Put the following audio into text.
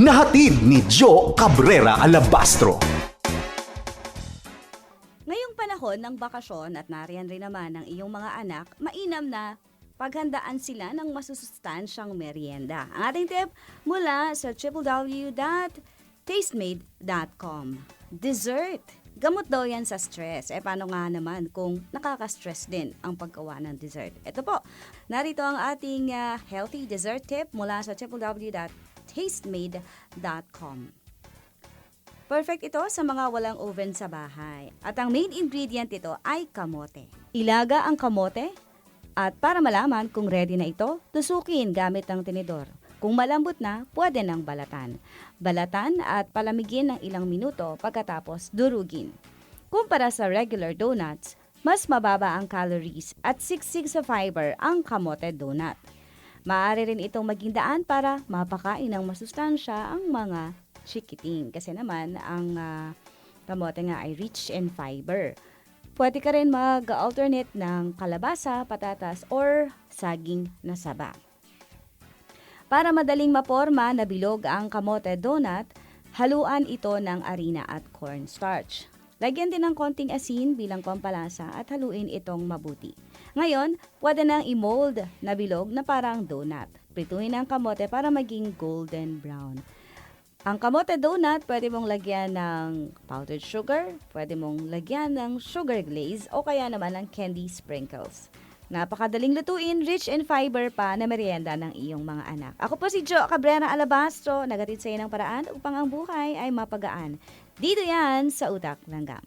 na hatid ni Joe Cabrera Alabastro. Ngayong panahon ng bakasyon at nariyan rin naman ang iyong mga anak, mainam na paghandaan sila ng masusustansyang merienda. Ang ating tip mula sa www.tastemade.com. Dessert. Gamot daw yan sa stress. Eh, paano nga naman kung nakaka-stress din ang paggawa ng dessert? Ito po, narito ang ating ah, healthy dessert tip mula sa www.tastemade.com. Perfect ito sa mga walang oven sa bahay. At ang main ingredient ito ay kamote. Ilaga ang kamote at para malaman kung ready na ito, tusukin gamit ang tinidor. Kung malambot na, pwede nang balatan. Balatan at palamigin ng ilang minuto pagkatapos durugin. Kumpara sa regular donuts, mas mababa ang calories at siksik sa fiber ang kamote donut. Maaari rin itong maging daan para mapakain ng masustansya ang mga chikiting. Kasi naman, ang ah, kamote nga ay rich in fiber. Pwede ka rin mag-alternate ng kalabasa, patatas, or saging na saba. Para madaling maporma na bilog ang kamote donut, haluan ito ng arena at cornstarch. Lagyan din ng konting asin bilang pampalasa at haluin itong mabuti. Ngayon, pwede nang i-mold na bilog na parang donut. Prituhin ang kamote para maging golden brown. Ang kamote donut, pwede mong lagyan ng powdered sugar, pwede mong lagyan ng sugar glaze o kaya naman ng candy sprinkles. Napakadaling lutuin, rich in fiber pa na merienda ng iyong mga anak. Ako po si Jo Cabrera Alabastro, nagatid sa iyo ng paraan upang ang buhay ay mapagaan. Dito yan sa utak ng GAM.